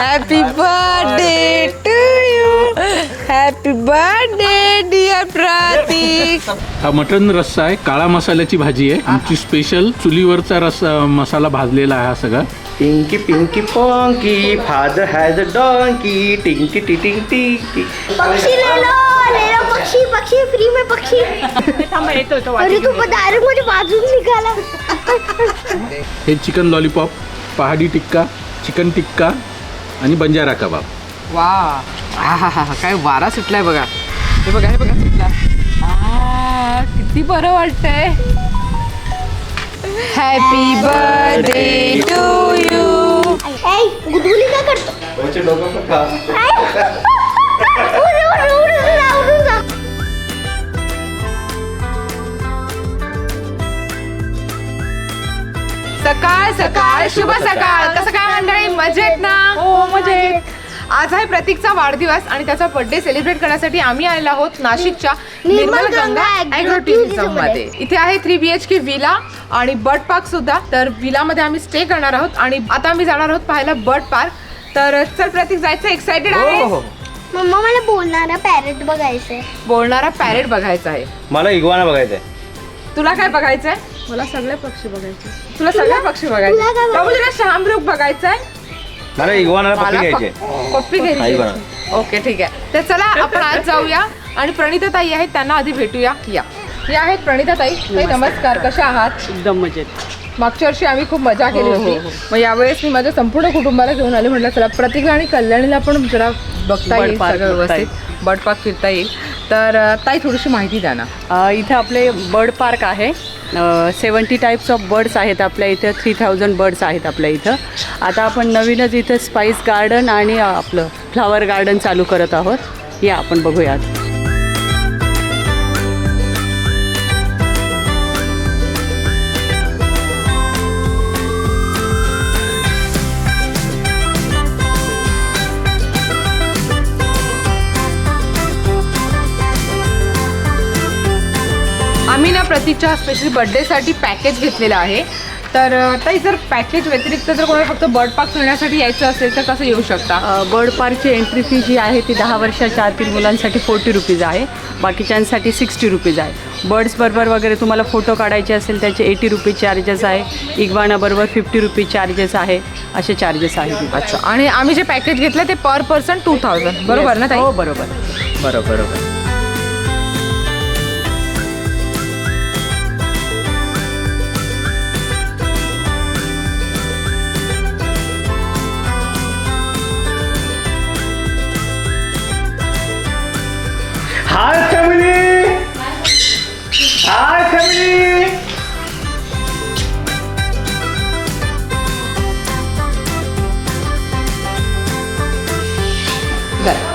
Happy birthday to you happy birthday dear Prateek हा mutton रस्सा आहे. काळा मसाल्याची भाजी आहे. आमची स्पेशल चुलीवरचा रस्सा मसाला भाजलेला आहे हा सगळा. Pinky Pinky Ponky father has a donkey टिंकी टी टिंग टी टी पक्षी ले लो ले लो पक्षी पक्षी फ्री में पक्षी. अरे तू डायरेक्टमध्ये बाजून निघाला. हे चिकन लॉलीपॉप पहाडी टिक्का चिकन टिक्का आणि बंजारा कबाब. वा. आहाहा, काय वारा सुटलाय बघा. हे बघा हे बघा सुटला. आ, किती बरं वाटतंय. हॅपी बर्थडे टू यू गुदगुली का करतो? ऐ, सकाळ सकाळ शुभ सकाळ. कसं काय मंडळी? मजेत ना? हो मजेत. आज आहे प्रतीकचा वाढदिवस आणि त्याचा बर्थडे सेलिब्रेट करण्यासाठी आम्ही आलेलो आहोत नाशिकच्या निर्मल गंगा टुरिझममध्ये इथे आहे three B H K villa आणि बर्ड पार्क सुद्धा. तर विला मध्ये आम्ही स्टे करणार आहोत आणि आता आम्ही जाणार आहोत पाहायला बर्ड पार्क तर चल प्रतीक जायचं? एक्साइटेड हो आहे हो. मम्मा मला बोलणारा पॅरेट बघायचंय. बोलणारा पॅरेट बघायचा आहे. मला इगवाना बघायचंय. तुला काय बघायचंय? मला सगळे पक्षी बघायचे. तुला सगळे पक्षी बघायचे? तुला काय बाबू तुला शहामृग बघायचाय? मला इगवानाला पप्पी मला घ्यायचे. प- पप्पी आई घ्यायची. बरं. ओके ठीक आहे. तर चला आपण आज जाऊया. आणि प्रणिता ताई आहेत त्यांना आधी भेटूया. या. या आहेत प्रणिता ताई नमस्कार. कशा आहात? एकदम मजेत. मागच्या वर्षी आम्ही खूप मजा केली हो, होती. हो, हो. मग यावेळेस मी माझ्या संपूर्ण कुटुंबाला घेऊन आले म्हटलं चला प्रतिभा आणि कल्याणीला पण जरा बघता बर्ड येईल पार्क सगळं बघता व्यवस्थित. बर्ड पार्क फिरता येईल. तर अं, ताई थोडीशी माहिती द्या ना. अ, इथे आपले बर्ड पार्क आहे. सेवन्टी टाईप्स ऑफ बर्ड्स आहेत आपल्या इथं थ्री थाउजंड बर्ड्स आहेत आपल्या इथं. आता आपण नवीनच इथं स्पाईस गार्डन आणि आपलं फ्लावर गार्डन चालू करत आहोत. या आपण बघूयात. आम्ही ना प्रतीकच्या स्पेशली बर्थडेसाठी पॅकेज घेतलेलं आहे. तर ताई जर पॅकेज व्यतिरिक्त जर कोणाला फक्त बर्ड पार्क फिरण्यासाठी यायचं असेल तर कसं येऊ शकता? बर्ड पार्कची एंट्री फी जी आहे ती दहा वर्षाच्या आतील मुलांसाठी फोर्टी रुपीज आहे. बाकीच्यांसाठी सिक्स्टी रुपीज आहे. बर्ड्स बरोबर वगैरे तुम्हाला फोटो काढायचे असेल त्याचे एटी रुपीज चार्जेस आहे. इग्वाना बरोबर फिफ्टी रुपीज चार्जेस आहे. असे चार्जेस आहेत अच्छा. आणि आम्ही जे पॅकेज घेतलं ते पर पर्सन टू थाउजंड बरोबर ना ताई? हो बरोबर. बरोबर बरोबर.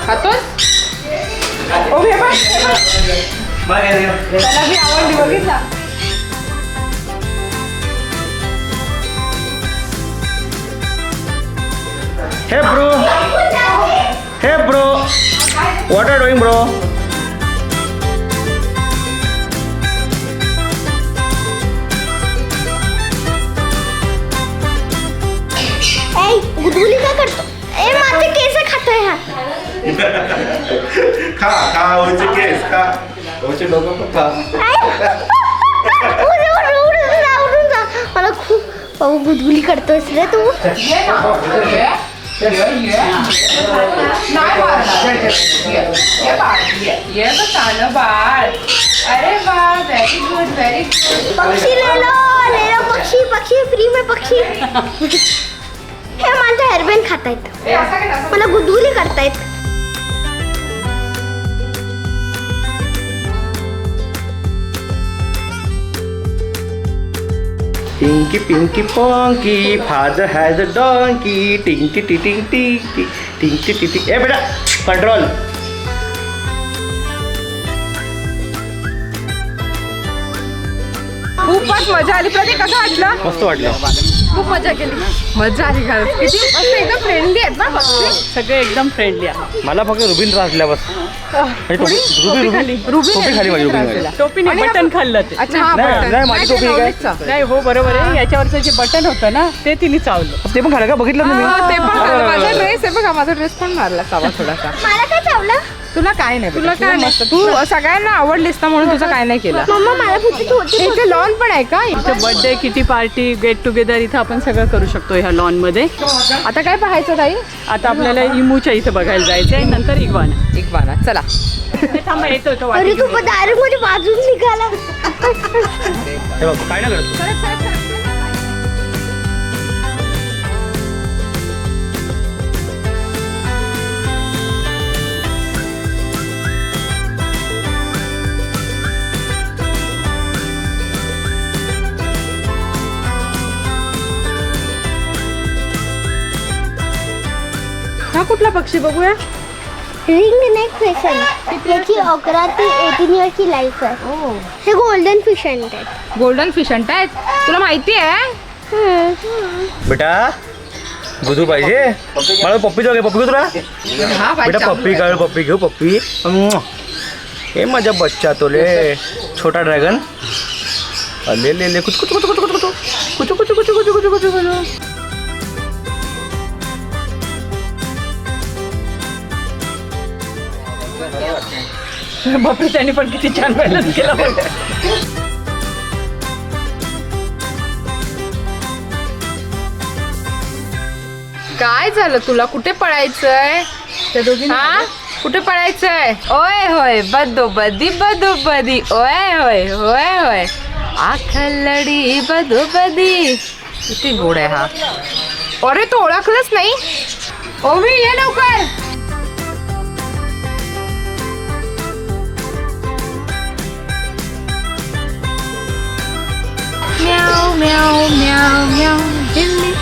खातोस ओ हे बघ, त्याला मी आवडली बघितला. Hey bro. Hey bro. What are doing bro खा खा ओचे केस खा ओचे डोकं पण खा उडे, उडे, उडून जा, उडून जा. मला खूप भाऊ गुदगुली करतोयस रे तू ये ना. ये. ये, ये. नाही मारणार. ये. ये बाळ, ये. चांगलं बाळ अरे वा व्हेरी गुड व्हेरी गुड पक्षी ले लो ले लो पक्षी पक्षी फ्री में पक्षी हे माझं हेअरबँड खातायत मला गुदगुली करतायत Pinky Pinky Ponky father has a donkey टिंकी टी टिंग टी टी टिंकी टी टी ए बेटा कंट्रोल खूपच मजा आली. प्रतीक कसं वाटलं? मस्त वाटलं. खूप मजा केली. मजा आली खरंच. किती मस्त एकदम फ्रेंडली आहेत ना पक्षी सगळे एकदम फ्रेंडली आहे मला फक्त रुबीन त्रास दिल्यावर टोपी रुबी रुबी टोपी खाली माझी रुबीन खाली. टोपीने आणि बटन खाल्लं ते. अच्छा हा नाही, बटन. नाही, माझी टोपी काय? नाही हो बरोबर आहे. याच्यावरचं जे बटन होतं ना ते तिने चावलं. ते पण खालं का? बघितलं ना हा, ते पण. माझा ड्रेस आहे बघा माझा ड्रेस पण मारला सावा थोडासा. मला तुला काय नाही तुला काय मस्त तू सगळ्यांना आवडलीस ना म्हणून तुझं काय नाही केलं. मम्मा मला फक्त होती. इथे लॉन पण आहे का? इथं birthday kitty party get together इथं आपण सगळं करू शकतो ह्या लॉनमध्ये आता काय पाहायचं ताई? आता आपल्याला इमूच्या इथं बघायला जायचं आहे नंतर इग्वाना. एक बाना चला. थांबा येतो तो डायरेक्टमध्ये बाजून निघाला. काय नाही करत कुठला पक्षी बघूया रिंग नेक फिश आहे याची अकरा ते एटीन इयरची लाईफ आहे हे गोल्डन फिश आहे गोल्डन फिश आहेत तुला माहिती आहे बेटा गुदू पाहिजे मला पप्पी जाऊ पप्पी घेऊ तुला हा बेटा पप्पी काढ पप्पी घेऊ पप्पी. हे माझा बच्चा तो ले छोटा ड्रॅगन ले ले ले कुछ कुछ कुछ कुछ कुछ कुछ कुछ कुछ कुछ कुछ कुछ कुछ बापरे त्याने पण किती छान मेहनत केला. काय झालं तुला? कुठे पळायचंय? हा? कुठे पळायचंय? ओय होय बदो बदी बदो बदी ओय होय होय होय. आखलडी बदो बदी किती गोड आहे हा. अरे तो ओळखलंच नाही. ओवी ये लवकर. meow, meow, meow, meow, Billy.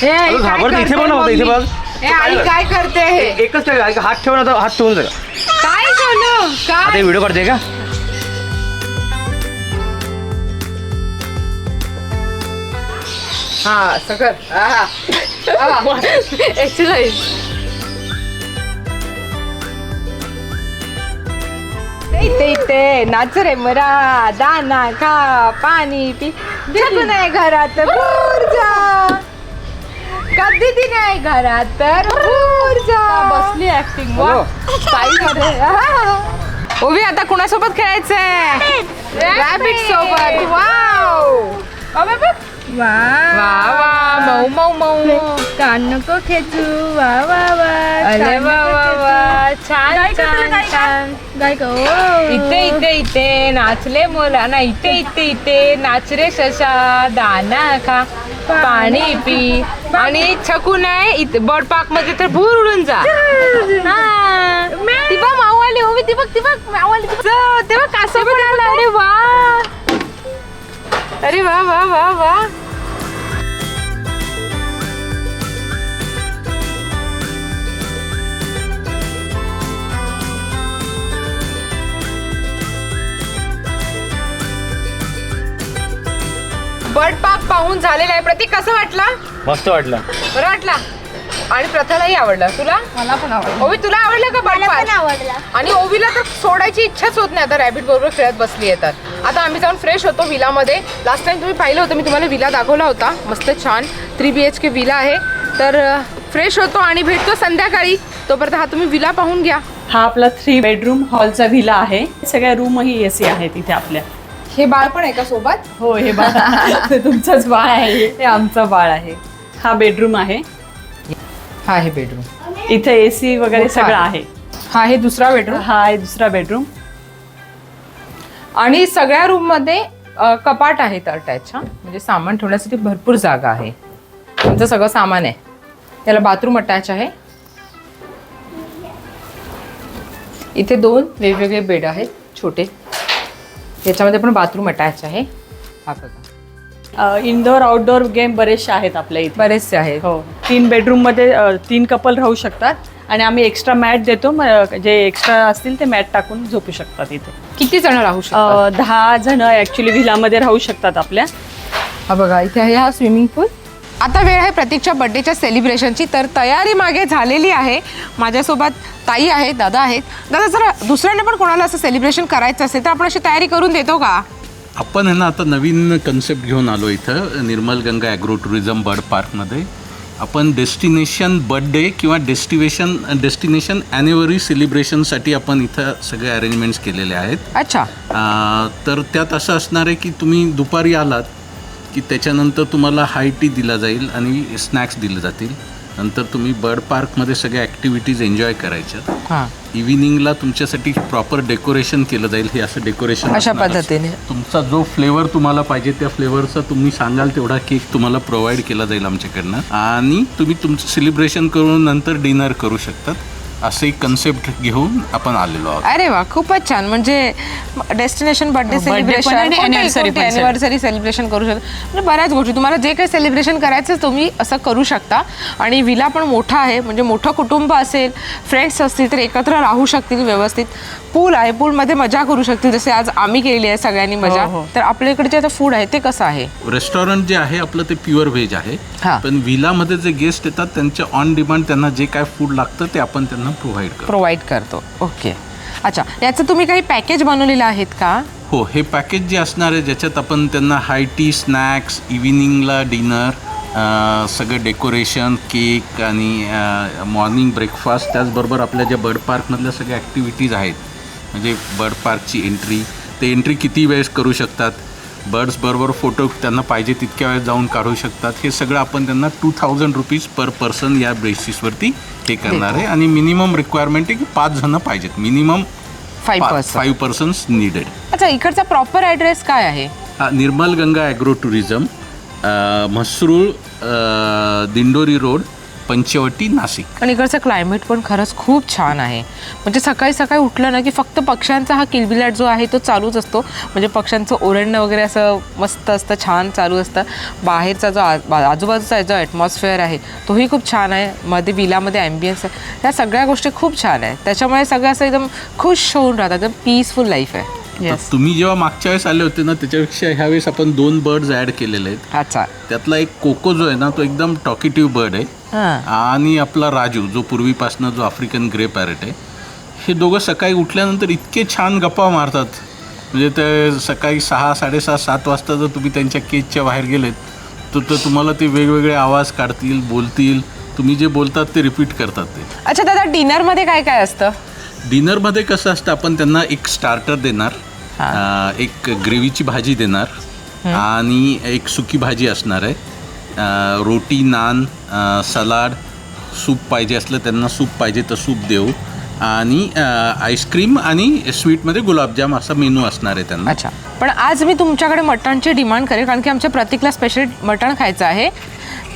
हे घाबरते इथे बघ ना होता इथे बघ. हे आई काय करते हे? एकच ठेव आई हात ठेव ना तर हात ठेवून जरा काय सोनू आता काय व्हिडिओ करते का? हा सगळं एक्सरसाइज इथे इथे. नाच रे मरा दाना खा पाणी पी. जगू नाही घरात ऊर्जा कधी ती नाही घरात तर ऊर्जा बसली ऍक्टिंग वा. ओवी आता कुणासोबत खेळायचंय? रॅबिट सोबत. वाव. वा वा मऊ मऊ मऊ. कान नको खेचू. वा वा वा. अरे वा वा वा. छान छान छान. इथे इथे इथे नाचले मोला ना इथे इथे इथे नाच रे शशा दाना खा पाणी पी. आणि छकू नाही इथे बर्ड पार्कमध्ये तर भूर उडून जा. हा. ती बघ आली ओवी ती बघ ती बघ माऊ आली ती बघ. कासव पण आला अरे वा. अरे वा वा वा वा. बर्ड पार्क पाहून झालेला आहे. प्रतीक कसं वाटला? मस्त वाटलं. बरं वाटला. आणि प्रथालाही आवडला. तुला? मला पण आवडलं. ओवी तुला आवडलं का बर्ड मला पण पार्क आवडला. आणि ओवीला तर सोडायची इच्छाच होत नाही. आता रॅबिट बरोबर खेळत बसली येतात आता आम्ही जाऊन फ्रेश होतो विलामध्ये. लास्ट टाइम तुम्ही पाहिलं होतं मी तुम्हाला विला दाखवला होता. मस्त छान. Three B H K villa आहे. तर फ्रेश होतो आणि भेटतो संध्याकाळी. तोपर्यंत हा तुम्ही विला पाहून घ्या. हा आपला थ्री बेडरूम हॉलचा व्हिला आहे. सगळ्या रूमही ए सी आहेत इथे आपल्या. हे बाळ पण आहे का सोबत? हो हे बाळ. ते तुमचंच बाळ आहे. हे आमचं बाळ आहे. हा बेडरूम आहे. हा हे बेडरूम इथे ए सी वगैरे मोठा. सगळं आहे. आहे हा हे दुसरा बेडरूम हा आहे दुसरा बेडरूम आणि सगळ्या रूममध्ये अ, कपाट आहेत अटॅच हा. म्हणजे सामान ठेवण्यासाठी भरपूर जागा आहे. तुमचं सगळं सामान आहे. त्याला बाथरूम अटॅच आहे. इथे दोन वेगवेगळे बेड आहेत छोटे. याच्यामध्ये पण बाथरूम अटॅच आहे. हा बघा. इनडोअर आउटडोअर गेम बरेचसे आहेत आपल्या इथे. बरेचसे आहेत. हो. तीन बेडरूममध्ये अ, तीन कपल राहू शकतात आणि आम्ही एक्स्ट्रा मॅट देतो. जे एक्स्ट्रा असतील ते मॅट टाकून झोपू शकतात इथे. किती जण राहू शकतात? अ, दहा जण ॲक्च्युली व्हिलामध्ये राहू शकतात आपल्या. हा बघा इथे आहे हा स्विमिंग पूल आता वेळ आहे प्रतीकच्या बर्थडेच्या सेलिब्रेशनची तर तयारी मागे झालेली आहे. माझ्यासोबत ताई आहेत दादा आहेत. दादा जर दुसऱ्यांना पण कोणाला असं सेलिब्रेशन करायचं असेल तर आपण अशी तयारी करून देतो का? आपण आहे ना आता नवीन कन्सेप्ट घेऊन आलो इथं Nirmal Ganga agro tourism bird पार्कमध्ये आपण डेस्टिनेशन बर्थडे किंवा डेस्टिनेशन डेस्टिनेशन ॲनिव्हरी सेलिब्रेशनसाठी आपण इथं सगळे अरेंजमेंट्स केलेले आहेत. अच्छा. तर त्यात असं असणार आहे की तुम्ही दुपारी आलात की त्याच्यानंतर तुम्हाला हाय टी दिला जाईल आणि स्नॅक्स दिले जातील. नंतर तुम्ही बर्ड पार्कमध्ये सगळ्या ॲक्टिव्हिटीज एन्जॉय करायच्या. हां. इव्हिनिंगला तुमच्यासाठी प्रॉपर डेकोरेशन केलं जाईल हे असं डेकोरेशन अशा. पद्धतीने. तुमचा जो फ्लेवर तुम्हाला पाहिजे त्या फ्लेवरचा तुम्ही सांगाल तेवढा केक तुम्हाला प्रोव्हाइड केला जाईल आमच्याकडनं. आणि तुम्ही तुमचं सेलिब्रेशन करून नंतर डिनर करू शकतात. असं एक कन्सेप्ट घेऊन आपण आलेलो आहोत. अरे वा खूपच छान. म्हणजे डेस्टिनेशन बर्थडे हो, birthday पण सेलिब्रेशन आणि anniversary पण अॅनिव्हर्सरी सेलिब्रेशन करू शकता. म्हणजे बऱ्याच गोष्टी. तुम्हाला जे काही सेलिब्रेशन करायचं आहे, तुम्ही असं करू शकता. आणि विला पण मोठा आहे. म्हणजे मोठं कुटुंब असेल फ्रेंड्स असतील तर एकत्र राहू शकतील व्यवस्थित. पूल आहे. पूलमध्ये मजा करू शकतील. जसे आज आम्ही केलेली आहे सगळ्यांनी मजा. हो, हो. तर आपल्या इकडे जे आता फूड आहे ते कसं आहे? रेस्टॉरंट जे आहे आपलं ते प्युअर व्हेज आहे. हा. पण विलामध्ये जे गेस्ट येतात त्यांच्या ऑन डिमांड त्यांना जे काय फूड लागतं ते आपण त्यांना प्रोव्हाइड करतो. प्रोव्हाइड करतो. ओके अच्छा याचं तुम्ही काही पॅकेज बनवलेलं आहेत का? हो हे पॅकेज जे असणार आहे ज्याच्यात आपण त्यांना हाय टी स्नॅक्स इव्हिनिंगला डिनर सगळं डेकोरेशन केक आणि मॉर्निंग ब्रेकफास्ट त्याचबरोबर आपल्या ज्या बर्ड पार्कमधल्या सगळ्या ॲक्टिव्हिटीज आहेत म्हणजे बर्ड पार्कची एंट्री ते एंट्री किती वेळेस करू शकतात बर्ड्स बरोबर फोटो त्यांना पाहिजे तितक्या वेळेस जाऊन काढू शकतात. हे सगळं आपण त्यांना two thousand rupees per person या बेसिसवरती हे करणार आहे. आणि मिनिमम रिक्वायरमेंट आहे की पाच जणं पाहिजेत. मिनिमम फाईव्ह पर्सन्स निडेड अच्छा इकडचा प्रॉपर ॲड्रेस काय आहे? हा, निर्मल गंगा ॲग्रो टुरिझम म्हसरूळ अ, दिंडोरी रोड पंचवटी नाशिक. आणि इकडचं क्लायमेट पण खरंच खूप छान आहे. म्हणजे सकाळी सकाळी उठलं ना की फक्त पक्ष्यांचा हा किलबिलाट जो आहे तो चालूच असतो. म्हणजे पक्ष्यांचं ओरडणं वगैरे असं मस्त असतं छान चालू असतं. बाहेरचा जो आजूबाजूचा जो ॲटमॉस्फिअर आहे तोही खूप छान आहे. मध्ये विलामध्ये ॲम्बियन्स आहे. ह्या सगळ्या गोष्टी खूप छान आहे त्याच्यामुळे सगळं असं एकदम खुश होऊन राहतात. एकदम पीसफुल लाईफ आहे. तर तुम्ही जेव्हा मागच्या वेळेस आले होते ना त्याच्यापेक्षा ह्यावेळेस आपण दोन बर्ड्स ॲड केलेले आहेत. त्यातला एक कोको जो आहे ना तो एकदम टॉकेटिव्ह बर्ड आहे. आणि आपला राजू जो पूर्वीपासनं जो आफ्रिकन ग्रे पॅरेट आहे हे दोघं सकाळी उठल्यानंतर इतके छान गप्पा मारतात. म्हणजे ते सकाळी सहा साडेसहा सात वाजता जर तुम्ही त्यांच्या केजच्या बाहेर गेलेत तर तर तुम्हाला ते वेगवेगळे आवाज काढतील बोलतील. तुम्ही जे बोलतात ते रिपीट करतात ते. अच्छा दादा डिनरमध्ये काय काय असतं? डिनरमध्ये कसं असतं आपण त्यांना एक स्टार्टर देणार एक ग्रेव्हीची भाजी देणार आणि एक सुकी भाजी असणार आहे. रोटी नान सलाड सूप पाहिजे असलं त्यांना सूप पाहिजे तर सूप देऊ. आणि आईस्क्रीम आणि स्वीटमध्ये गुलाबजाम असा मेनू असणार आहे त्यांना. अच्छा. पण आज मी तुमच्याकडे मटणची डिमांड करेन कारण की आमच्या प्रतीकला स्पेशल मटण खायचं आहे.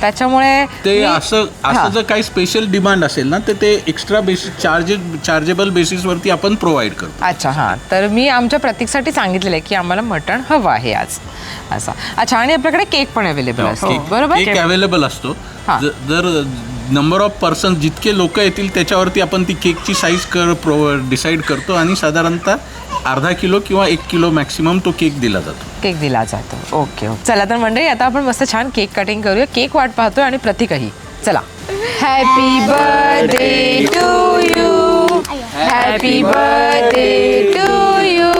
त्याच्यामुळे ते असं हां. असं जर काही स्पेशल डिमांड असेल ना तर ते एक्स्ट्रा बेसिस चार्जेस चार्जेबल बेसिसवरती आपण प्रोव्हाइड करतो. अच्छा हां. तर मी आमच्या प्रतीकसाठी सांगितलेलं आहे की आम्हाला मटण हवं आहे आज. असा. अच्छा आणि आपल्याकडे केक पण अवेलेबल असतो. केक बरोबर? केक अवेलेबल असतो. हां. जर नंबर ऑफ पर्सन जितके लोक येतील त्याच्यावरती आपण ती केकची साईज कर प्रो डिसाईड करतो आणि साधारणतः अर्धा किलो किंवा एक किलो मॅक्सिमम तो केक दिला जातो. केक दिला जातो. ओके ओके चला तर मंडळी आता आपण मस्त छान केक कटिंग करूया. केक वाट पाहतोय आणि प्रतीकही. चला. Happy birthday to you happy birthday to you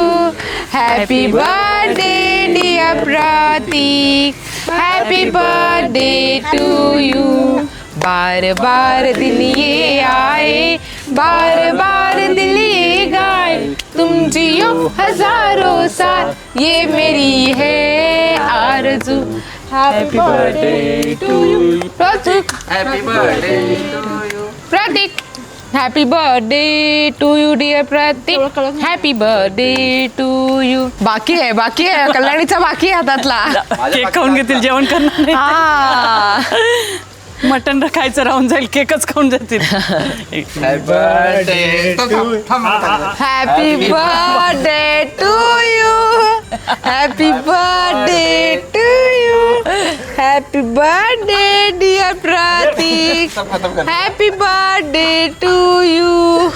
happy birthday dear Prateek happy birthday to you बार बार दिल ये आए बार बार दिल ये गाए। तुम जियो हजारों साल ये मेरी है आरज़ू। Happy birthday to you Prateek. Happy birthday to you Prateek. Happy birthday to you dear Prateek. Happy birthday to you बाकी आहे बाकी आहे. कल्याणीचा बाकी आहे हातातला. केक खाऊन घेतील जेवण करणार नाही. हा. मटण खायचं राहून जाईल केकच खाऊन जातील. Happy birthday to you happy birthday to you happy birthday dear Prateek happy birthday to you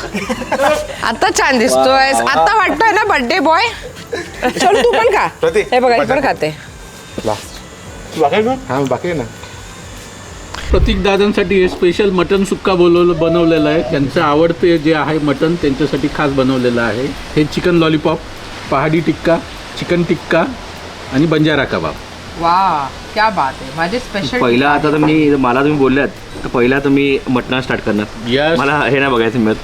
आता छान दिसतोय. आता वाटतोय ना बर्थडे बॉय चल तू पण खा. हे बघा पण खाते. हा बाकी आहे ना? प्रतीक दादांसाठी हे स्पेशल मटन सुक्का बोलवलं बनवलेलं आहे. त्यांचं आवडते जे आहे मटन त्यांच्यासाठी खास बनवलेलं आहे. हे चिकन लॉलीपॉप पहाडी टिक्का चिकन टिक्का आणि बंजारा कबाब. वा क्या बात आहे माझे स्पेशल पहिला आता तर मी मला तुम्ही बोलल्यात तर पहिला तुम्ही मटणा स्टार्ट करणार. Yes. मला हे नाही बघायचं मिळत.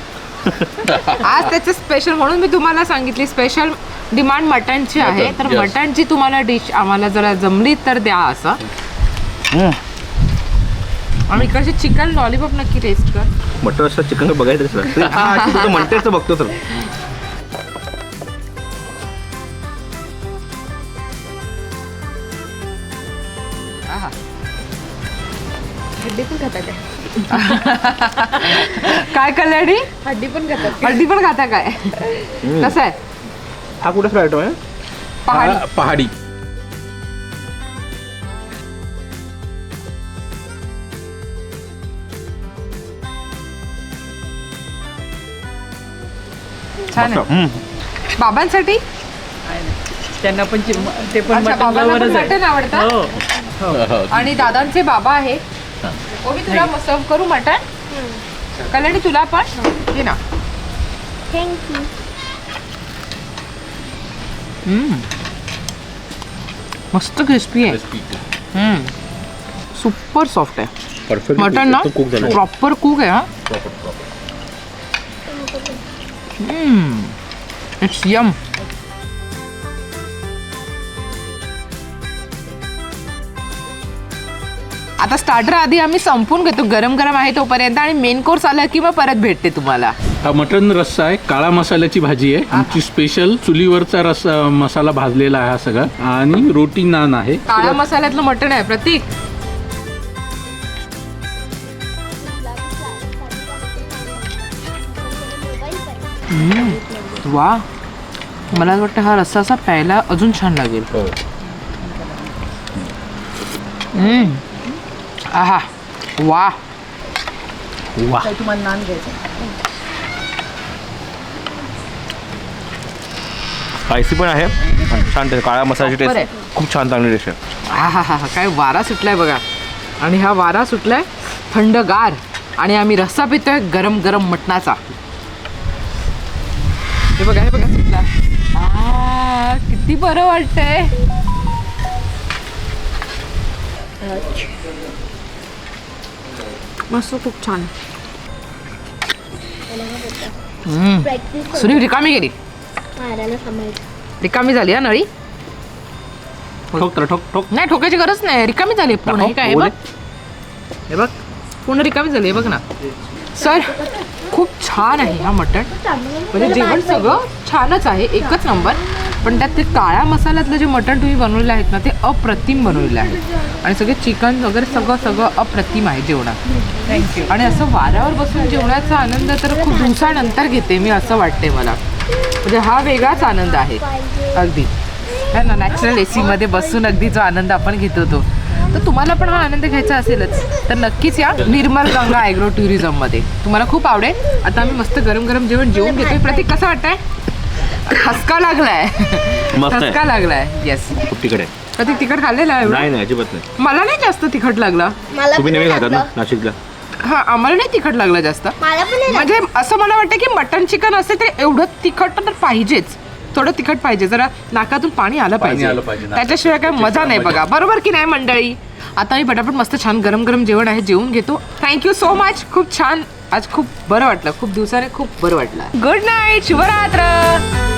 आज त्याचं स्पेशल म्हणून मी तुम्हाला सांगितली स्पेशल डिमांड मटनची आहे. Mutton, तर yes. मटनची तुम्हाला डिश आम्हाला जरा जमली तर द्या असं. आणि इकडचे चिकन लॉलीपॉप नक्की टेस्ट कर. मटण असं चिकन बघायचं सर हा तू म्हणतेस तर बघतो सर हड्डी पण खाता काय? काय कल्याणी हड्डी? पण खाता हड्डी पण खाता काय? कसं आहे? हा कुठे फ्लाईट आहे? पहाडी. पहाडी. छान आहे. हम्म. बाबांसाठी? त्यांना पण चिम- ते पण अच्छा, मटण बाबांना पण मटण आवडतं? हो आणि दादांचे बाबा आहे. ओबी तुला सर्व करू मटण? कल्याणी तुला पण? घे ना. थँक्यू मस्त क्रिस्पी आहे. सुपर सॉफ्ट आहे. परफेक्ट मटन ना प्रॉपर कुक आहे हा. इट्स यम आता स्टार्टर आधी आम्ही संपून घेतो गरम गरम आहे तोपर्यंत आणि मेन कोर्स आला की मग परत भेटते तुम्हाला. हा मटन रस्सा आहे काळा मसाल्याची भाजी आहे. आमची स्पेशल चुलीवरचा रस्सा मसाला भाजलेला आहे हा सगळा. आणि रोटी नान आहे. काळ्या मसाल्यातलं मटण आहे प्रतीक. वा. मला वाटतं हा रस्सा असा प्यायला अजून छान लागेल. हम्म. आहा. वा. वा. तुम्हाला नान घ्यायचं स्पायसी पण आहे. आणि छान टेस्ट काळ्या मसाल्याची टेस्ट खूप छान चांगली टेस्ट आहे. हा हा हा हा काय वारा सुटलाय बघा. आणि हा वारा सुटलाय थंडगार. आणि आम्ही रस्सा पितोय गरम गरम मटणाचा. हे बघा हे बघा. सुटला आ, किती बरं वाटतंय. मस्त खूप छान. प्रॅक्टिस सुनील रिकामी गेली. रिकामी झाली हा नळी? ठोक तर ठोक ठोक. नाही ठोकायची गरज नाही. रिकामी झाली पूर्ण. हे काय हे बघ. हे बघ. पूर्ण रिकामी झाली हे बघ ना. सर. खूप छान आहे हा मटण. म्हणजे जेवण सगळं छानच आहे एकच नंबर. पण त्यात ते काळ्या मसाल्यातलं जे मटण तुम्ही बनवलेलं आहेत ना ते अप्रतिम बनवलेलं आहे. आणि सगळे चिकन वगैरे सगळं सगळं अप्रतिम आहे जेवणात. थँक्यू आणि असं वाऱ्यावर बसून जेवणाचा आनंद तर खूप दिवसानंतर घेते मी असं वाटते मला. म्हणजे हा वेगळाच आनंद आहे. अगदी. है ना नॅचरल ए सीमध्ये बसून अगदी जो आनंद आपण घेतो तो तर तुम्हाला पण हा आनंद घ्यायचा असेलच. तर नक्कीच या निर्मल गंगा ॲग्रो टुरिझममध्ये तुम्हाला खूप आवडेल. आता आम्ही मस्त गरम गरम जेवण जेवून घेतोय. प्रतीक कसं वाटतंय? ठसका लागलाय. मस्त आहे. ठसका लागलाय. येस तिकडे आहे. प्रतीक तिखट खाल्लेला आहे एवढं? नाही नाही अजिबात नाही. मला नाही जास्त तिखट लागला. मला तुम्ही पण खातात ना लागलं. नाशिकला? हा आम्हाला नाही तिखट लागला जास्त. मला पण नाही म्हणजे असं मला वाटतं की मटन चिकन असेल तर एवढं तिखट तर पाहिजेच. थोडं तिखट पाहिजे जरा नाकातून पाणी आलं पाहिजे. त्याच्याशिवाय काय मजा नाही बघा. बरोबर की नाही मंडळी? आता मी पटापट मस्त छान गरम गरम जेवण आहे जेवून घेतो. थँक्यू सो मच खूप छान. आज खूप बरं वाटलं. खूप दिवसाने खूप बरं वाटलं. Good night शुभरात्र.